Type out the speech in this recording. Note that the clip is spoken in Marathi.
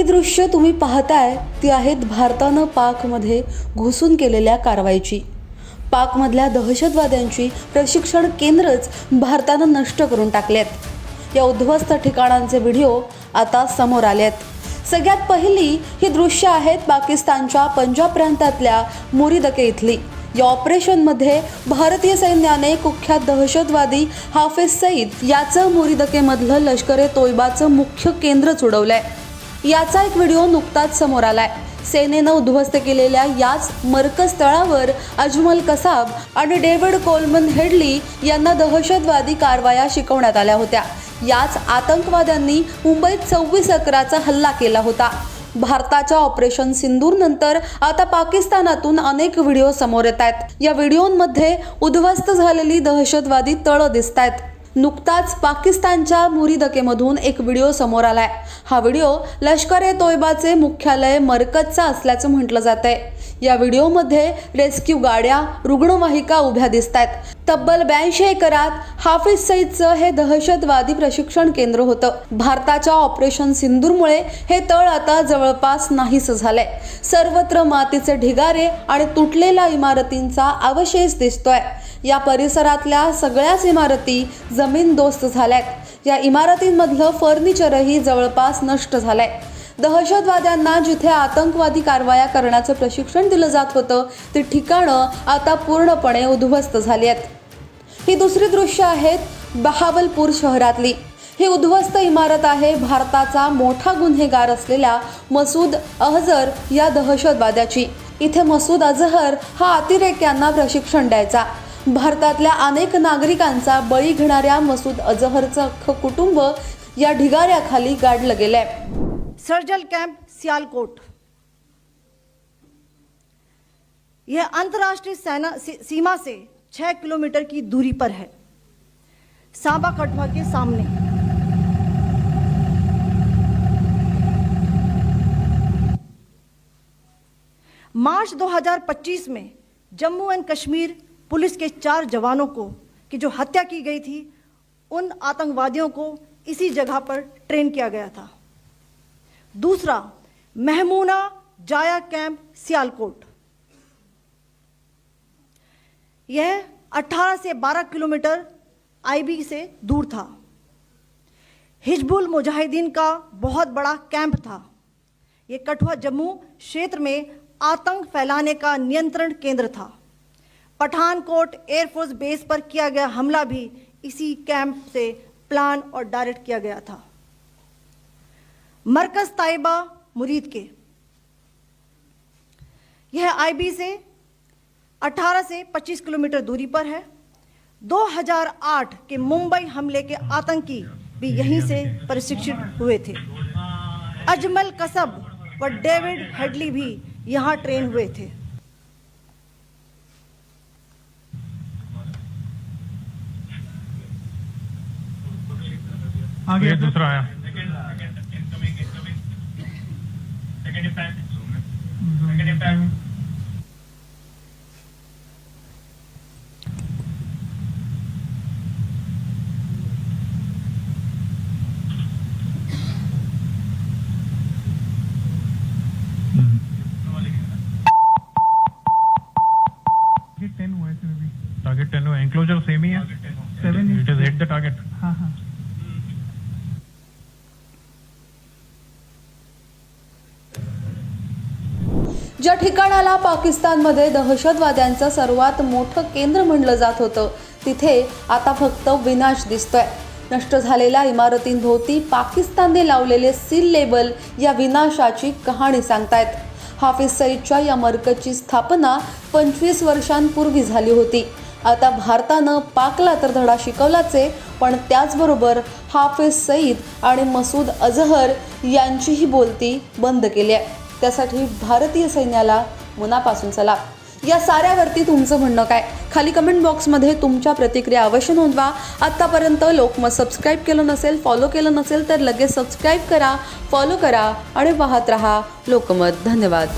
ही दृश्य तुम्ही पाहताय ती आहेत भारतानं पाकमध्ये घुसून केलेल्या कारवाईची. पाकमधल्या दहशतवाद्यांची प्रशिक्षण केंद्रच भारतानं नष्ट करून टाकलेत. या उद्ध्वस्त ठिकाणांचे व्हिडिओ आता समोर आले आहेत सगळ्यात पहिली ही दृश्य आहेत पाकिस्तानच्या पंजाब प्रांतातल्या मुरीदके इथली. या ऑपरेशनमध्ये भारतीय सैन्याने कुख्यात दहशतवादी हाफिज सईद याचं मुरीदकेमधलं लष्कर ए तोयबाचं मुख्य केंद्र आहे याचा एक व्हिडिओ नुकताच समोर आलाय. सेनेनं उद्ध्वस्त केलेल्या याच मरकज तळावर अजमल कसाब आणि डेव्हिड कोलमन हेडली यांना दहशतवादी कारवाया शिकवण्यात आल्या होत्या. याच आतंकवाद्यांनी मुंबईत सव्वीस अकराचा हल्ला केला होता. भारताच्या ऑपरेशन सिंदूर नंतर आता पाकिस्तानातून अनेक व्हिडिओ समोर येत आहेत या व्हिडिओमध्ये उद्ध्वस्त झालेली दहशतवादी तळं दिसत आहेत नुकताच पाकिस्तानच्या मुरीदकेमधून एक व्हिडिओ समोर आलाय. हा व्हिडिओ लष्कर ए तोयबाचे मुख्यालय मरकजचा असल्याचं म्हटलं जात आहे या व्हिडिओमध्ये रेस्क्यू गाड्या रुग्णवाहिका उभ्या दिसत आहेत तब्बल ब्याऐंशी एकरात हाफिज सईदचं हे दहशतवादी प्रशिक्षण केंद्र होतं. भारताच्या ऑपरेशन सिंदूरमुळे हे तळ आता जवळपास नाहीसं झालंय. सर्वत्र मातीचे ढिगारे आणि तुटलेल्या इमारतींचा अवशेष दिसतोय. या परिसरातल्या सगळ्याच इमारती जमीनदोस्त झाल्यात. या इमारतींमधलं फर्निचरही जवळपास नष्ट झालंय. दहशतवाद्यांना जिथे आतंकवादी कारवाया करण्याचं प्रशिक्षण दिलं जात होतं ती ठिकाणं आता पूर्णपणे उद्ध्वस्त झाली आहेत. ही दुसरी दृश्य आहेत बहावलपूर शहरातली. ही उद्ध्वस्त इमारत आहे भारताचा मोठा गुन्हेगार असलेल्या मसूद अहजर या दहशतवाद्याची. इथे मसूद अजहर हा अतिरेक्यांना प्रशिक्षण द्यायचा. भारतातल्या अनेक नागरिकांचा बळी घेणाऱ्या मसूद अजहरचं अख्खं कुटुंब या ढिगाऱ्याखाली गाडलं गेलंय. सर्जल कॅम्प सियालकोट. यह अंतर्राष्ट्रीय सेना सी, सीमा से छह किलोमीटर की दूरी पर है। सांबा कठवा के सामने। मार्च 2025 में जम्मू एंड कश्मीर पुलिस के चार जवानों को की जो हत्या की गई थी, उन आतंकवादियों को इसी जगह पर ट्रेन किया गया था। दूसरा, महमूना जाया कैंप, सियालकोट। यह 18 से 12 किलोमीटर आईबी से दूर था। हिजबुल मुजाहिदीन का बहुत बड़ा कैंप था। ये कठुआ जम्मू क्षेत्र में आतंक फैलाने का नियंत्रण केंद्र था। पठानकोट एयरफोर्स बेस पर किया गया हमला भी इसी कैंप से प्लान और डायरेक्ट किया गया था। मरकज ताइबा मुरीद के। यह आईबी से 18 से 25 किलोमीटर दूरी पर है। 2008 के मुंबई हमले के आतंकी भी यहीं से प्रशिक्षित हुए थे। अजमल कसब व डेविड हेडली भी यहाँ ट्रेन हुए थे। आगे ये दूसरा आया। टारगेट टेन हुआ है एंक्लोजर सेम ही। है Seven it is hit the target ज्या ठिकाणाला पाकिस्तानमध्ये दहशतवाद्यांचं सर्वात मोठं केंद्र म्हणलं जात होतं तिथे आता फक्त विनाश दिसतोय. नष्ट झालेल्या इमारतींभोवती पाकिस्तानने लावलेले सील लेबल या विनाशाची कहाणी सांगतायत. हाफिज सईदच्या या मरकजची स्थापना पंचवीस वर्षांपूर्वी झाली होती. आता भारतानं पाकला तर धडा शिकवलाचे पण त्याचबरोबर हाफिज सईद आणि मसूद अजहर यांचीही बोलती बंद केली आहे. त्यासाठी भारतीय सैन्याला मनापासून चला या साऱ्यावरती तुमचं म्हणणं काय? खाली कमेंट बॉक्समध्ये तुमच्या प्रतिक्रिया अवश्य नोंदवा. आत्तापर्यंत लोकमत सबस्क्राईब केलं नसेल फॉलो केलं नसेल तर लगेच सबस्क्राईब करा फॉलो करा आणि पाहत रहा लोकमत. धन्यवाद.